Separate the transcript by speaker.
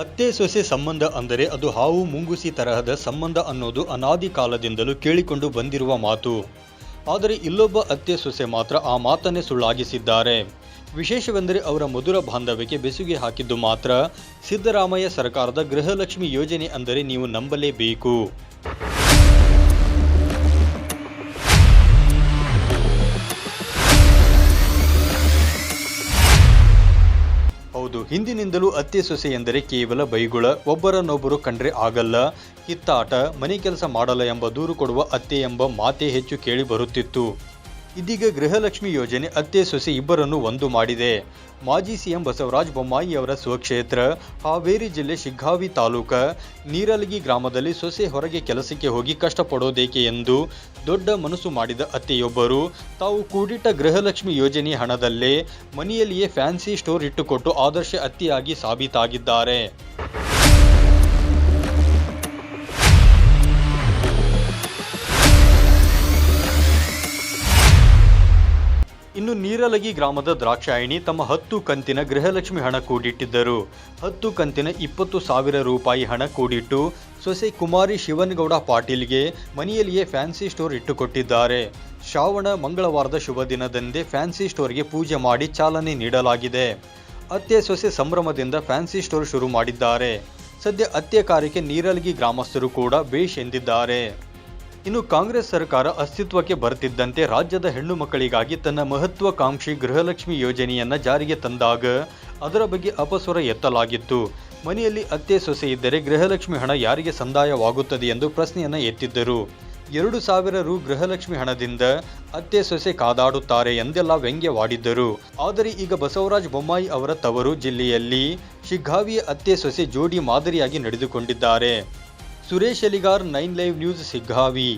Speaker 1: ಅತ್ತೆ ಸೊಸೆ ಸಂಬಂಧ ಅಂದರೆ ಅದು ಹಾವು ಮುಂಗುಸಿ ತರಹದ ಸಂಬಂಧ ಅನ್ನೋದು ಅನಾದಿ ಕಾಲದಿಂದಲೂ ಕೇಳಿಕೊಂಡು ಬಂದಿರುವ ಮಾತು. ಆದರೆ ಇಲ್ಲೊಬ್ಬ ಅತ್ತೆ ಸೊಸೆ ಮಾತ್ರ ಆ ಮಾತನ್ನೇ ಸುಳ್ಳಾಗಿಸಿದ್ದಾರೆ. ವಿಶೇಷವೆಂದರೆ ಅವರ ಮಧುರ ಬಾಂಧವ್ಯಕ್ಕೆ ಬೆಸುಗೆ ಹಾಕಿದ್ದು ಮಾತ್ರ. ಸಿದ್ದರಾಮಯ್ಯ ಸರ್ಕಾರದ ಗೃಹಲಕ್ಷ್ಮಿ ಯೋಜನೆ ಅಂದರೆ ನೀವು ನಂಬಲೇಬೇಕು. ಹೌದು ಹಿಂದಿನಿಂದಲೂ ಅತ್ತೆ ಸೊಸೆ ಎಂದರೆ ಕೇವಲ ಬೈಗುಳ. ಒಬ್ಬರನ್ನೊಬ್ಬರು ಕಂಡ್ರೆ ಆಗಲ್ಲ. ಕಿತ್ತಾಟ, ಮನೆ ಕೆಲಸ ಮಾಡಲ್ಲ ಎಂಬ ದೂರು ಕೊಡುವ ಅತ್ತೆ ಎಂಬ ಮಾತೇ ಹೆಚ್ಚು ಕೇಳಿ ಬರುತ್ತಿತ್ತು. ಇದೀಗ ಗೃಹಲಕ್ಷ್ಮಿ ಯೋಜನೆ ಅತ್ತೆ ಸೊಸೆ ಇಬ್ಬರನ್ನು ಒಂದು ಮಾಡಿದೆ. ಮಾಜಿ ಸಿಎಂ ಬಸವರಾಜ ಬೊಮ್ಮಾಯಿ ಅವರ ಸ್ವಕ್ಷೇತ್ರ, ಹಾವೇರಿ ಜಿಲ್ಲೆ ಶಿಗ್ಗಾವಿ ತಾಲೂಕ. ನೀರಲಗಿ ಗ್ರಾಮದಲ್ಲಿ ಸೊಸೆ ಹೊರಗೆ ಕೆಲಸಕ್ಕೆ ಹೋಗಿ ಕಷ್ಟಪಡೋದೇಕೆ ಎಂದು ದೊಡ್ಡ ಮನಸ್ಸು ಮಾಡಿದ ಅತ್ತೆಯೊಬ್ಬರು, ತಾವು ಕೂಡಿಟ್ಟ ಗೃಹಲಕ್ಷ್ಮಿ ಯೋಜನೆ ಹಣದಲ್ಲೇ ಮನೆಯಲ್ಲಿಯೇ ಫ್ಯಾನ್ಸಿ ಸ್ಟೋರ್ ಇಟ್ಟುಕೊಟ್ಟು ಆದರ್ಶ ಅತ್ತಿಯಾಗಿ ಸಾಬೀತಾಗಿದ್ದಾರೆ. ಇನ್ನು ನೀರಲಗಿ ಗ್ರಾಮದ ದ್ರಾಕ್ಷಾಯಿಣಿ ತಮ್ಮ ಹತ್ತು ಕಂತಿನ ಗೃಹಲಕ್ಷ್ಮಿ ಹಣ ಕೂಡಿಟ್ಟಿದ್ದರು. ಹತ್ತು ಕಂತಿನ ಇಪ್ಪತ್ತು ಸಾವಿರ ರೂಪಾಯಿ ಹಣ ಕೂಡಿಟ್ಟು ಸೊಸೆ ಕುಮಾರಿ ಶಿವನಗೌಡ ಪಾಟೀಲ್ಗೆ ಮನೆಯಲ್ಲಿಯೇ ಫ್ಯಾನ್ಸಿ ಸ್ಟೋರ್ ಇಟ್ಟುಕೊಟ್ಟಿದ್ದಾರೆ. ಶ್ರಾವಣ ಮಂಗಳವಾರದ ಶುಭ ದಿನದಂದೇ ಫ್ಯಾನ್ಸಿ ಸ್ಟೋರ್ಗೆ ಪೂಜೆ ಮಾಡಿ ಚಾಲನೆ ನೀಡಲಾಗಿದೆ. ಅತ್ತೆ ಸೊಸೆ ಸಂಭ್ರಮದಿಂದ ಫ್ಯಾನ್ಸಿ ಸ್ಟೋರ್ ಶುರು ಮಾಡಿದ್ದಾರೆ. ಸದ್ಯ ಅತ್ತೆ ಕಾರ್ಯಕ್ಕೆ ನೀರಲಗಿ ಗ್ರಾಮಸ್ಥರು ಕೂಡ ಬೇಷ್ ಎಂದಿದ್ದಾರೆ. ಇನ್ನು ಕಾಂಗ್ರೆಸ್ ಸರ್ಕಾರ ಅಸ್ತಿತ್ವಕ್ಕೆ ಬರ್ತಿದ್ದಂತೆ ರಾಜ್ಯದ ಹೆಣ್ಣು ಮಕ್ಕಳಿಗಾಗಿ ತನ್ನ ಮಹತ್ವಾಕಾಂಕ್ಷಿ ಗೃಹಲಕ್ಷ್ಮಿ ಯೋಜನೆಯನ್ನ ಜಾರಿಗೆ ತಂದಾಗ ಅದರ ಬಗ್ಗೆ ಅಪಸ್ವರ ಎತ್ತಲಾಗಿತ್ತು. ಮನೆಯಲ್ಲಿ ಅತ್ತೆ ಸೊಸೆ ಇದ್ದರೆ ಗೃಹಲಕ್ಷ್ಮಿ ಹಣ ಯಾರಿಗೆ ಸಂದಾಯವಾಗುತ್ತದೆ ಎಂದು ಪ್ರಶ್ನೆಯನ್ನ ಎತ್ತಿದ್ದರು. ಎರಡು ಸಾವಿರ ರು ಗೃಹಲಕ್ಷ್ಮಿ ಹಣದಿಂದ ಅತ್ತೆ ಸೊಸೆ ಕಾದಾಡುತ್ತಾರೆ ಎಂದೆಲ್ಲ ವ್ಯಂಗ್ಯವಾಡಿದ್ದರು. ಆದರೆ ಈಗ ಬಸವರಾಜ ಬೊಮ್ಮಾಯಿ ಅವರ ತವರು ಜಿಲ್ಲೆಯಲ್ಲಿ ಶಿಗ್ಗಾವಿಯ ಅತ್ತೆ ಸೊಸೆ ಜೋಡಿ ಮಾದರಿಯಾಗಿ ನಡೆದುಕೊಂಡಿದ್ದಾರೆ. Suresh Eligar nine live news Shiggavi